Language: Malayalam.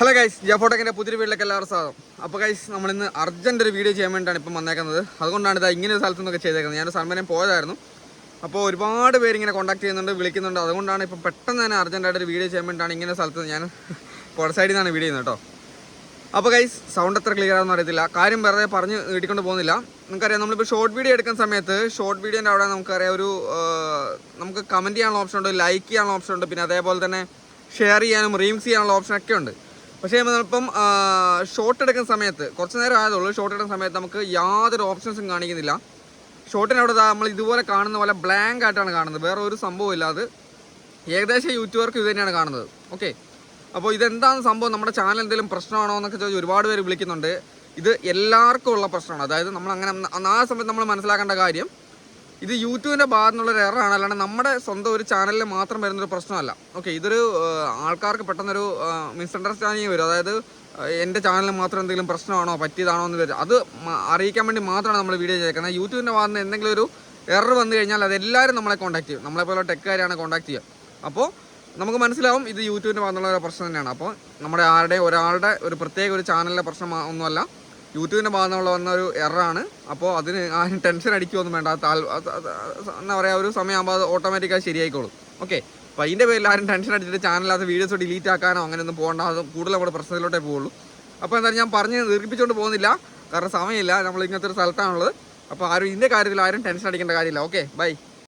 ഹലോ ഗൈസ് ജഫോട്ടക്കിന്റെ പുതിയ വീട്ടിലേക്ക് എല്ലാവർക്കും സ്വാഗതം. അപ്പോൾ ഗൈസ് നമ്മളിന്ന് അർജന്റ് ഒരു വീഡിയോ ചെയ്യാൻ വേണ്ടിയിട്ടാണ് ഇപ്പം വന്നേക്കുന്നത്. അതുകൊണ്ടാണ് ഇതാ ഇങ്ങനെ ഒരു സ്ഥലത്തു നിന്നൊക്കെ ചെയ്തേക്കുന്നത്. ഞാൻ സൺമനം പോയതായിരുന്നു. അപ്പോൾ ഒരുപാട് പേര് ഇങ്ങനെ കോൺടാക്ട് ചെയ്യുന്നുണ്ട് വിളിക്കുന്നുണ്ട്. അതുകൊണ്ടാണ് ഇപ്പം പെട്ടെന്ന് തന്നെ അർജന്റായിട്ട് ഒരു വീഡിയോ ചെയ്യാൻ വേണ്ടിയിട്ടാണ് ഇങ്ങനെ സ്ഥലത്ത് ഞാൻ പുറ സൈഡിൽ നിന്നാണ് വീഡിയോ ചെയ്യുന്നത് കേട്ടോ. അപ്പോൾ ഗൈസ് സൗണ്ട് എത്ര ക്ലിയർ ആണെന്ന് അറിയത്തില്ല. കാര്യം വെറുതെ പറഞ്ഞ് നീട്ടിക്കൊണ്ട് പോകുന്നില്ല. നമുക്കറിയാം നമ്മളിപ്പോൾ ഷോർട്ട് വീഡിയോ എടുക്കുന്ന സമയത്ത് ഷോർട്ട് വീഡിയോന്റെ അവിടെ നമുക്കറിയാം ഒരു നമുക്ക് കമന്റ് ചെയ്യാനുള്ള ഓപ്ഷൻ ഉണ്ട് ലൈക്ക് ചെയ്യാനുള്ള ഓപ്ഷൻ ഉണ്ട്. പിന്നെ അതേപോലെ തന്നെ ഷെയർ ചെയ്യാനും റീംസ് ചെയ്യാനുള്ള ഓപ്ഷൻ ഒക്കെ ഉണ്ട്. പക്ഷേ നമ്മളിപ്പം ഷോർട്ട് എടുക്കുന്ന സമയത്ത് കുറച്ച് നേരം ആയതുള്ളൂ ഷോർട്ട് എടുക്കുന്ന സമയത്ത് നമുക്ക് യാതൊരു ഓപ്ഷൻസും കാണിക്കുന്നില്ല. ഷോർട്ടിന് അവിടെ നമ്മൾ ഇതുപോലെ കാണുന്ന പോലെ ബ്ലാങ്ക് ആയിട്ടാണ് കാണുന്നത്. വേറെ ഒരു സംഭവം ഇല്ലാതെ ഏകദേശം യൂട്യൂബർക്ക് ഇത് തന്നെയാണ് കാണുന്നത്. ഓക്കെ അപ്പോൾ ഇതെന്താണ് സംഭവം? നമ്മുടെ ചാനൽ എന്തെങ്കിലും പ്രശ്നമാണോ എന്നൊക്കെ ചോദിച്ച് ഒരുപാട് പേര് വിളിക്കുന്നുണ്ട്. ഇത് എല്ലാവർക്കും ഉള്ള പ്രശ്നമാണ്. അതായത് നമ്മൾ അങ്ങനെ ആ സമയത്ത് നമ്മൾ മനസ്സിലാക്കേണ്ട കാര്യം ഇത് യൂട്യൂബിന്റെ ഭാഗത്തുനിന്നുള്ള ഒരു എററാണ് അല്ലാണ്ട് നമ്മുടെ സ്വന്തം ഒരു ചാനലിൽ മാത്രം വരുന്നൊരു പ്രശ്നമല്ല. ഓക്കെ ഇതൊരു ആൾക്കാർക്ക് പെട്ടെന്നൊരു മിസ്അണ്ടർസ്റ്റാൻഡിങ് വരും. അതായത് എന്റെ ചാനലിൽ മാത്രം എന്തെങ്കിലും പ്രശ്നമാണോ പറ്റിയതാണോ എന്ന് വരും. അത് അറിയിക്കാൻ വേണ്ടി മാത്രമാണ് നമ്മൾ വീഡിയോ ചേർക്കുന്നത് യൂട്യൂബിന്റെ ഭാഗത്ത് നിന്ന് എന്തെങ്കിലും ഒരു എറർ വന്നു കഴിഞ്ഞാൽ അതെല്ലാവരും നമ്മളെ കോൺടാക്ട് ചെയ്യും. നമ്മളെപ്പോലെ ടെക്കുകാരെയാണ് കോൺടാക്ട് ചെയ്യുക. അപ്പോൾ നമുക്ക് മനസ്സിലാവും ഇത് യൂട്യൂബിന്റെ ഭാഗത്തുള്ള ഒരു പ്രശ്നം തന്നെയാണ്. അപ്പോൾ നമ്മുടെ ആരുടെ ഒരാളുടെ ഒരു പ്രത്യേക ഒരു ചാനലിലെ പ്രശ്നം ഒന്നുമല്ല. യൂട്യൂബിന്റെ ഭാഗത്തുള്ള വന്ന ഒരു എററാണ്. അപ്പോൾ അതിന് ആരും ടെൻഷൻ അടിക്കുമൊന്നും വേണ്ട. താൽ- എന്താ പറയുക ഒരു സമയമാകുമ്പോൾ അത് ഓട്ടോമാറ്റിക്കായി ശരിയായിക്കോളും. ഓക്കെ. അപ്പോൾ അതിന്റെ പേരിൽ ആരും ടെൻഷൻ അടിച്ചിട്ട് ചാനലിനകത്ത് വീഡിയോസ് ഡിലീറ്റ് ആക്കാനോ അങ്ങനെ ഒന്നും പോകണ്ട. അത് കൂടുതൽ നമ്മുടെ പ്രശ്നത്തിലോട്ടേ പോകുള്ളൂ അപ്പോൾ എന്തായാലും ഞാൻ പറഞ്ഞ് ദീർഘിപ്പിച്ചുകൊണ്ട് പോകുന്നില്ല. കാരണം സമയമില്ല. നമ്മൾ ഇങ്ങനത്തെ ഒരു സ്ഥലത്താണുള്ളത്. അപ്പോൾ ആരും ഇതിന്റെ കാര്യത്തിൽ ആരും ടെൻഷൻ അടിക്കേണ്ട കാര്യമില്ല. ഓക്കെ. ബൈ.